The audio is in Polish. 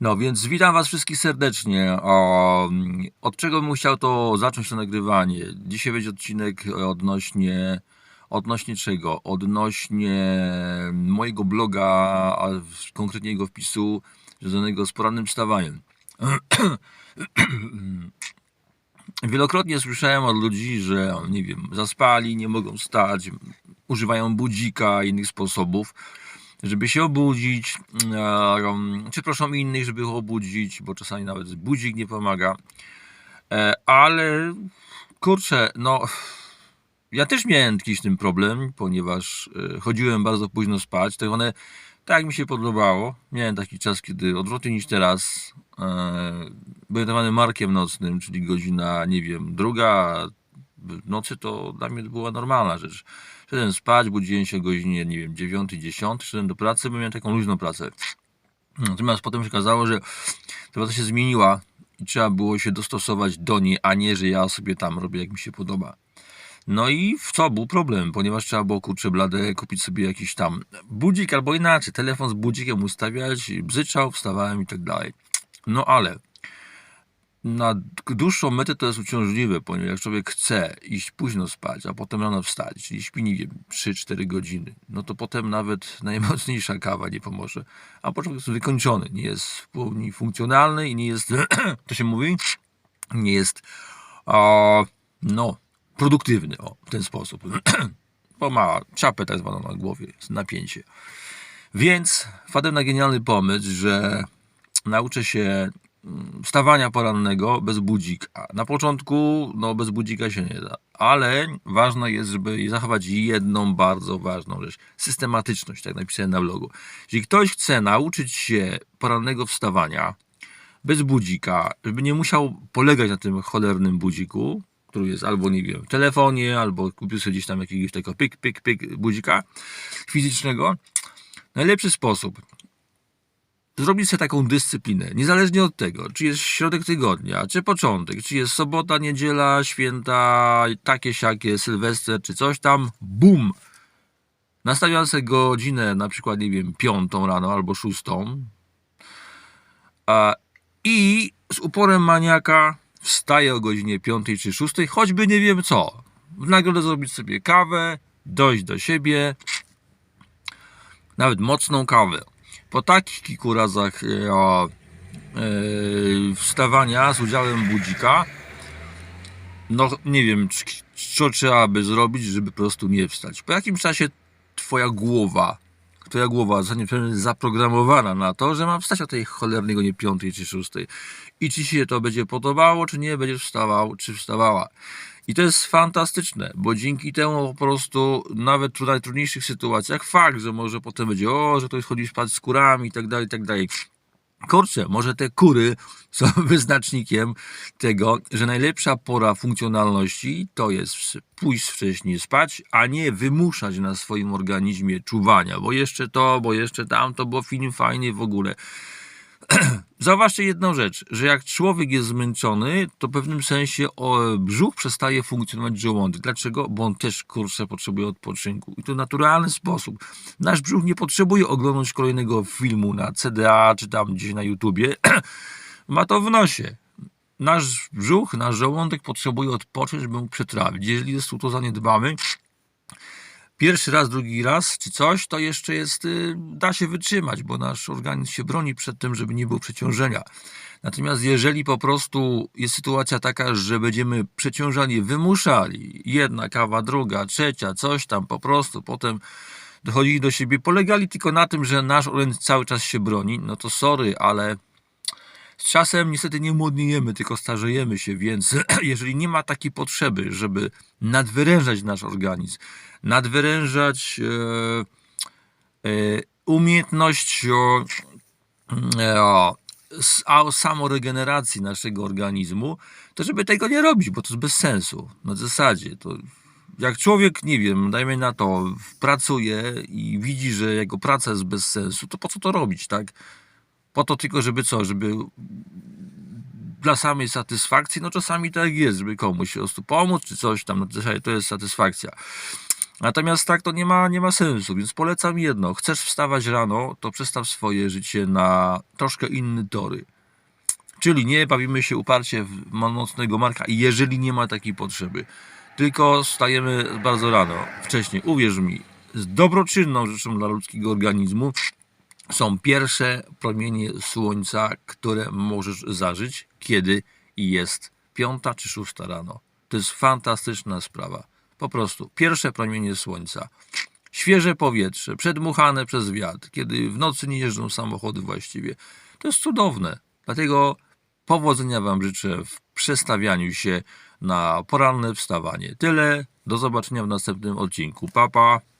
No więc witam Was wszystkich serdecznie. Od czego bym chciał to zacząć to nagrywanie? Dzisiaj będzie odcinek odnośnie. Odnośnie czego? Odnośnie mojego bloga, a konkretnie jego wpisu związanego z porannym wstawaniem. Wielokrotnie słyszałem od ludzi, że nie wiem, zaspali, nie mogą stać, używają budzika innych sposobów, żeby się obudzić, e, czy proszą innych, żeby ich obudzić, bo czasami nawet budzik nie pomaga. E, Ale kurczę, no ja też miałem jakiś tym problem, ponieważ e, chodziłem bardzo późno spać, tak one tak mi się podobało. Miałem taki czas, kiedy odwrotnie niż teraz e, byłem tak zwanym markiem nocnym, czyli godzina, nie wiem, druga nocy to dla mnie była normalna rzecz. Szedłem spać, budziłem się o godzinie, nie wiem, 9, 10, szedłem do pracy, bo miałem taką luźną pracę. Natomiast potem się okazało, że ta praca się zmieniła i trzeba było się dostosować do niej, a nie, że ja sobie tam robię jak mi się podoba. No i w co był problem, ponieważ trzeba było kurczę blade kupić sobie jakiś tam budzik albo inaczej, telefon z budzikiem ustawiać, bzyczał, wstawałem i tak dalej. No ale na dłuższą metę to jest uciążliwe, ponieważ jak człowiek chce iść późno spać, a potem rano wstać, czyli śpi, nie wiem, 3-4 godziny, no to potem nawet najmocniejsza kawa nie pomoże. A początek jest wykończony, nie jest w pełni funkcjonalny i nie jest, to się mówi, nie jest, no, produktywny, o, w ten sposób. Bo ma czapę tak zwaną na głowie, jest napięcie. Więc wpadłem na genialny pomysł, że nauczę się wstawania porannego bez budzika. Na początku, no bez budzika się nie da, ale ważne jest, żeby zachować jedną bardzo ważną rzecz. Systematyczność, tak napisałem na blogu. Jeśli ktoś chce nauczyć się porannego wstawania bez budzika, żeby nie musiał polegać na tym cholernym budziku, który jest albo, nie wiem, w telefonie, albo kupił sobie gdzieś tam jakiegoś takiego pyk, pyk, pyk budzika fizycznego, najlepszy sposób zrobić sobie taką dyscyplinę, niezależnie od tego, czy jest środek tygodnia, czy początek, czy jest sobota, niedziela, święta, takie, siakie, sylwester, czy coś tam, bum! Nastawiam sobie godzinę, na przykład, nie wiem, piątą rano albo szóstą a, i z uporem maniaka wstaję o godzinie piątej czy szóstej, choćby nie wiem co. W nagrodę zrobić sobie kawę, dojść do siebie, nawet mocną kawę. Po takich kilku razach e, e, wstawania z udziałem budzika, no nie wiem, co trzeba by zrobić, żeby po prostu nie wstać. Po jakimś czasie twoja głowa, twoja głowa zostanie zaprogramowana na to, że mam wstać o tej cholernej godzinie piątej czy szóstej. I czy się to będzie podobało, czy nie, będziesz wstawał, czy wstawała. I to jest fantastyczne, bo dzięki temu po prostu nawet w najtrudniejszych sytuacjach fakt, że może potem będzie, o, że ktoś chodzi spać z kurami i tak dalej, i tak dalej. Kurczę, może te kury są wyznacznikiem tego, że najlepsza pora funkcjonalności to jest pójść wcześniej spać, a nie wymuszać na swoim organizmie czuwania, bo jeszcze to, bo jeszcze tamto, bo film fajny w ogóle. Zauważcie jedną rzecz, że jak człowiek jest zmęczony, to w pewnym sensie brzuch przestaje funkcjonować żołądek. Dlaczego? Bo on też kurczę potrzebuje odpoczynku. I to w naturalny sposób. Nasz brzuch nie potrzebuje oglądać kolejnego filmu na CDA czy tam gdzieś na YouTubie. Ma to w nosie. Nasz brzuch, nasz żołądek potrzebuje odpocząć, żeby mógł przetrawić. Jeżeli jest tu to zaniedbamy, pierwszy raz, drugi raz, czy coś, to jeszcze jest, y, da się wytrzymać, bo nasz organizm się broni przed tym, żeby nie było przeciążenia. Natomiast jeżeli po prostu jest sytuacja taka, że będziemy przeciążanie wymuszali, jedna kawa, druga, trzecia, coś tam po prostu, potem dochodzili do siebie, polegali tylko na tym, że nasz organizm cały czas się broni, no to sorry, ale z czasem niestety nie młodniejemy, tylko starzejemy się, więc jeżeli nie ma takiej potrzeby, żeby nadwyrężać nasz organizm, nadwyrężać e, e, umiejętność o, e, o, a o samoregeneracji naszego organizmu, to żeby tego nie robić, bo to jest bez sensu. Na zasadzie to jak człowiek, nie wiem, dajmy na to, pracuje i widzi, że jego praca jest bez sensu, to po co to robić, tak? Po to tylko, żeby co, żeby dla samej satysfakcji, no czasami tak jest, żeby komuś po prostu pomóc, czy coś tam, no to jest satysfakcja. Natomiast tak to nie ma, nie ma sensu, więc polecam jedno. Chcesz wstawać rano, to przestaw swoje życie na troszkę inny tory. Czyli nie bawimy się uparcie w nocnego marka, jeżeli nie ma takiej potrzeby. Tylko stajemy bardzo rano, wcześniej. Uwierz mi, z dobroczynną rzeczą dla ludzkiego organizmu są pierwsze promienie słońca, które możesz zażyć, kiedy jest piąta czy szósta rano. To jest fantastyczna sprawa. Po prostu pierwsze promienie słońca. Świeże powietrze, przedmuchane przez wiatr, kiedy w nocy nie jeżdżą samochody właściwie. To jest cudowne. Dlatego powodzenia Wam życzę w przestawianiu się na poranne wstawanie. Tyle. Do zobaczenia w następnym odcinku. Papa. Pa.